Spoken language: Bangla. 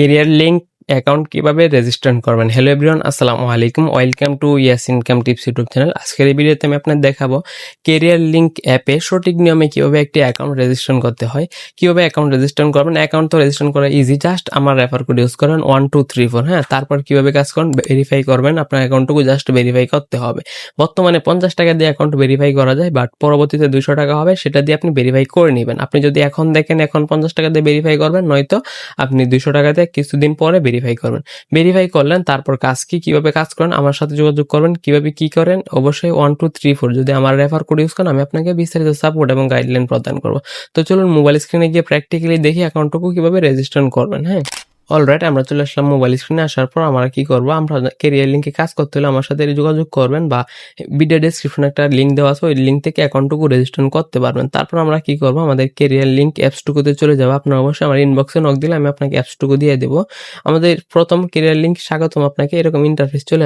কেরিয়ার লিঙ্ক অ্যাকাউন্ট কীভাবে রেজিস্টার করবেন? হ্যালো এভরিওয়ান আসসালামু আলাইকুম। Welcome to yes income tips YouTube channel আজকের এই ভিডিওতে আমি আপনাদের দেখাবো কেরিয়ার লিঙ্ক অ্যাপে সঠিক নিয়মে কীভাবে একটি অ্যাকাউন্ট রেজিস্ট্রেশন করতে হয়। কীভাবে অ্যাকাউন্ট রেজিস্ট্রেশন করবেন? অ্যাকাউন্ট তো রেজিস্ট্রেশন করা ইজি জাস্ট আমার রেফার কোড ইউজ করেন ওয়ান টু থ্রি ফোর হ্যাঁ? তারপর কীভাবে কাজ করেন ভেরিফাই করবেন, আপনার অ্যাকাউন্টটুকু জাস্ট ভেরিফাই করতে হবে। বর্তমানে পঞ্চাশ টাকা দিয়ে অ্যাকাউন্ট ভেরিফাই করা যায় বাট পরবর্তীতে দুশো টাকা হবে, সেটা দিয়ে আপনি ভেরিফাই করে নেবেন। আপনি যদি এখন দেখেন এখন পঞ্চাশ টাকা দিয়ে ভেরিফাই করবেন, নয়তো আপনি দুশো টাকা দিয়ে কিছুদিন পরে ভেরিফাই করবেন। ভেরিফাই করলেন, তারপর কাজ কি, কীভাবে কাজ করেন, আমার সাথে যোগাযোগ করবেন, কীভাবে কি করেন, অবশ্যই ওয়ান টু থ্রি ফোর যদি আমার রেফার কোড ইউজ করেন, আমি আপনাকে বিস্তারিত সাপোর্ট এবং গাইডলাইন প্রদান করব। তো চলুন মোবাইল স্ক্রিনে গিয়ে প্র্যাকটিক্যালি দেখি অ্যাকাউন্টটুকু কীভাবে রেজিস্ট্রেশন করবেন হ্যাঁ? অলরাইট আমরা চলে আসলাম মোবাইল স্ক্রিনে আসার পর আমরা কি করব? আমরা কেরিয়ার লিঙ্কে কাজ করতে হলে আমার সাথে যোগাযোগ করবেন বা ভিডিও ডেসক্রিপশনে একটা লিঙ্ক দেওয়া আছে, ওই লিঙ্ক থেকে অ্যাকাউন্টটুকু রেজিস্ট্রেশন করতে পারবেন। তারপর আমরা কি করব? আমাদের কেরিয়ার লিঙ্ক অ্যাপসটুকুতে চলে যাব। আপনার অবশ্যই আমার ইনবক্সে নক দিলে আমি আপনাকে অ্যাপসটুকু দিয়ে দেবো। আমাদের প্রথম কেরিয়ার লিঙ্ক স্বাগতম। আপনাকে এরকম ইন্টারফেস চলে